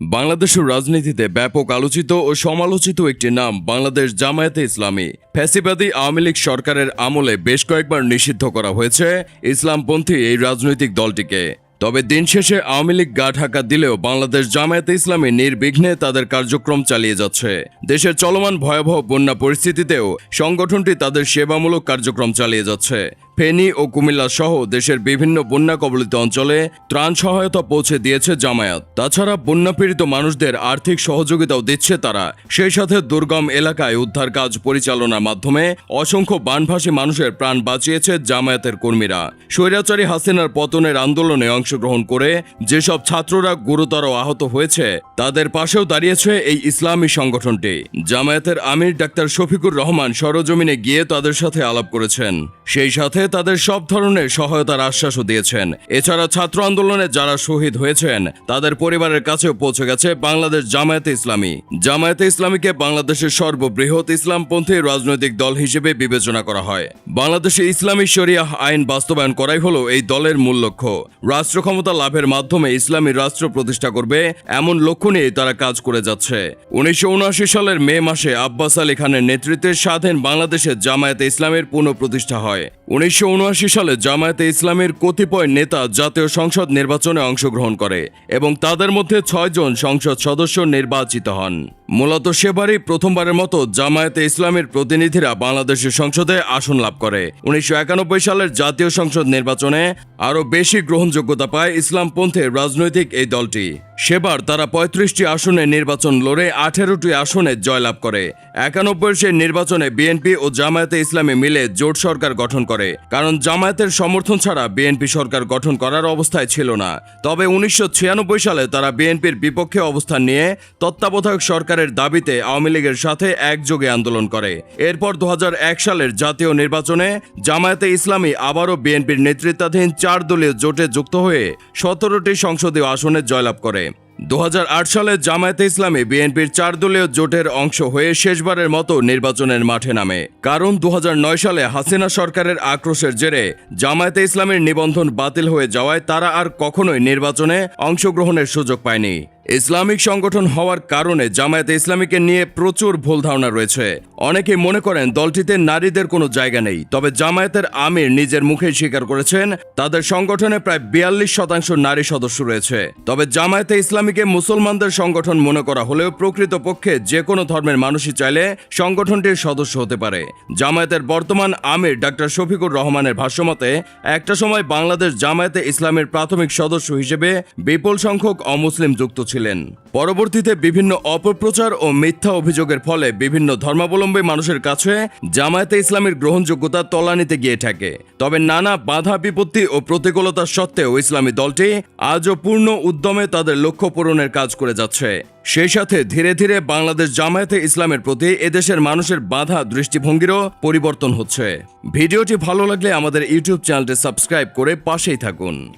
বাংলাদেশের রাজনীতিতে ব্যাপক আলোচিত ও সমালোচিত একটি নাম বাংলাদেশ জামায়াতে ইসলামী। ফ্যাসিবাদী আওয়ামী লীগ সরকারের আমলে বেশ কয়েকবার নিষিদ্ধ করা হয়েছে ইসলামপন্থী এই রাজনৈতিক দলটিকে। তবে দিন শেষে আওয়ামী লীগ গা ঢাকা দিলেও বাংলাদেশ জামায়াতে ইসলামী নির্বিঘ্নে তাদের কার্যক্রম চালিয়ে যাচ্ছে। দেশের চলমান ভয়াবহ বন্যা পরিস্থিতিতেও সংগঠনটি তাদের সেবামূলক কার্যক্রম চালিয়ে যাচ্ছে। ফেনী ও কুমিল্লা সহ দেশের বিভিন্ন বন্যা কবলিত অঞ্চলে ত্রাণ সহায়তা পৌঁছে দিয়েছে জামায়াত। তাছাড়া বন্যাপীড়িত মানুষদের আর্থিক সহযোগিতাও দিচ্ছে তারা। সেই সাথে দুর্গম এলাকায় উদ্ধার কাজ পরিচালনার মাধ্যমে অসংখ্য বানভাসী মানুষের প্রাণ বাঁচিয়েছে জামায়াতের কর্মীরা। স্বৈরাচারী হাসিনার পতনের আন্দোলনে অংশগ্রহণ করে যেসব ছাত্ররা গুরুতর আহত হয়েছে, তাদের পাশেও দাঁড়িয়েছে এই ইসলামী সংগঠনটি। জামায়াতের আমির ডাক্তার শফিকুর রহমান সরজমিনে গিয়ে তাদের সাথে আলাপ করেছেন। সেই সাথে তাদের সব ধরনের সহায়তার আশ্বাসও দিয়েছেন। এছাড়া ছাত্র আন্দোলনে যারা শহীদ হয়েছেন, তাদের পরিবারের কাছেও পৌঁছে গেছে বাংলাদেশ জামায়াতে ইসলামী। জামায়াতে ইসলামীকে বাংলাদেশের সর্ববৃহৎ ইসলামপন্থী রাজনৈতিক দল হিসেবে বিবেচনা করা হয়। বাংলাদেশে ইসলামী শরিয়াহ আইন বাস্তবায়ন করাই হলো এই দলের মূল লক্ষ্য। রাষ্ট্র ক্ষমতা লাভের মাধ্যমে ইসলামী রাষ্ট্র প্রতিষ্ঠা করবে এমন লক্ষ্য নিয়ে তারা কাজ করে যাচ্ছে। উনিশশো উনআশি সালের মে মাসে আব্বাস আলী খানের নেতৃত্বে স্বাধীন বাংলাদেশে জামায়াতে ইসলামের পুনঃপ্রতিষ্ঠা হয়। উনিশশো সালে জামায়াতে ইসলামের কতিপয় নেতা জাতীয় সংসদ নির্বাচনে অংশগ্রহণ করে এবং তাদের মধ্যে ছয়জন সংসদ সদস্য নির্বাচিত হন। মূলত সেবারই প্রথমবারের মতো জামায়াতে ইসলামের প্রতিনিধিরা বাংলাদেশের সংসদে আসন লাভ করে। উনিশশো একানব্বই সালের জাতীয় সংসদ নির্বাচনে আরও বেশি গ্রহণযোগ্যতা পায় ইসলামপন্থের রাজনৈতিক এই দলটি। সেবার তারা পঁয়ত্রিশটি আসনে নির্বাচন লড়ে আঠেরোটি আসনে জয়লাভ করে। একানব্বই সেই নির্বাচনে বিএনপি ও জামায়াতে ইসলামী মিলে জোট সরকার গঠন করে। কারণ জামায়াতের সমর্থন ছাড়া বিএনপি সরকার গঠন করার অবস্থায় ছিল না। তবে উনিশশো ছিয়ানব্বই সালে তারা বিএনপির বিপক্ষে অবস্থান নিয়ে তত্ত্বাবধায়ক সরকারের দাবিতে আওয়ামী লীগের সাথে একযোগে আন্দোলন করে। এরপর দু হাজার এক সালের জাতীয় নির্বাচনে জামায়াতে ইসলামী আবারও বিএনপির নেতৃত্বাধীন চার দলীয় জোটে যুক্ত হয়ে সতেরোটি সংসদীয় আসনে জয়লাভ করে। দু হাজার আট সালে জামায়াতে ইসলামী বিএনপির চার দলীয় জোটের অংশ হয়ে শেষবারের মতো নির্বাচনের মাঠে নামে। কারণ দু হাজার নয় সালে হাসিনা সরকারের আক্রোশের জেরে জামায়াতে ইসলামের নিবন্ধন বাতিল হয়ে যাওয়ায় তারা আর কখনোই নির্বাচনে অংশগ্রহণের সুযোগ পায়নি। ইসলামিক সংগঠন হওয়ার কারণে জামায়াতে ইসলামীকে নিয়ে প্রচুর ভুল ধারণা রয়েছে। অনেকে মনে করেন দলটিতে নারীদের কোনো জায়গা নেই, তবে জামায়াতের আমির নিজের মুখেই স্বীকার করেছেন, তাদের সংগঠনে প্রায় বিয়াল্লিশ শতাংশ নারী সদস্য রয়েছে। তবে জামায়াতে ইসলামীকে মুসলমানদের সংগঠন মনে করা হলেও প্রকৃতপক্ষে যে কোনো ধর্মের মানুষই চাইলে সংগঠনটির সদস্য হতে পারে। জামায়াতের বর্তমান আমির ডাক্তার শফিকুর রহমানের ভাষ্যমতে, একটা সময় বাংলাদেশ জামায়াতে ইসলামের প্রাথমিক সদস্য হিসেবে বিপুল সংখ্যক অমুসলিম যুক্ত ছিলেন। পরবর্তীতে বিভিন্ন অপপ্রচার ও মিথ্যা অভিযোগের ফলে বিভিন্ন ধর্মাবলম্বী মানুষের কাছে জামায়াতে ইসলামের গ্রহণযোগ্যতা তলানিতে গিয়ে থাকে তবে নানা বাধা, বিপত্তি ও প্রতিকূলতা সত্ত্বেও ইসলামী দলটি আজও পূর্ণ উদ্যমে তাদের লক্ষ্য পূরণের কাজ করে যাচ্ছে। সেই সাথে ধীরে ধীরে বাংলাদেশ জামায়াতে ইসলামের প্রতি এদেশের মানুষের বাধা দৃষ্টিভঙ্গিরও পরিবর্তন হচ্ছে। ভিডিওটি ভালো লাগলে আমাদের ইউটিউব চ্যানেলটি সাবস্ক্রাইব করে পাশেই থাকুন।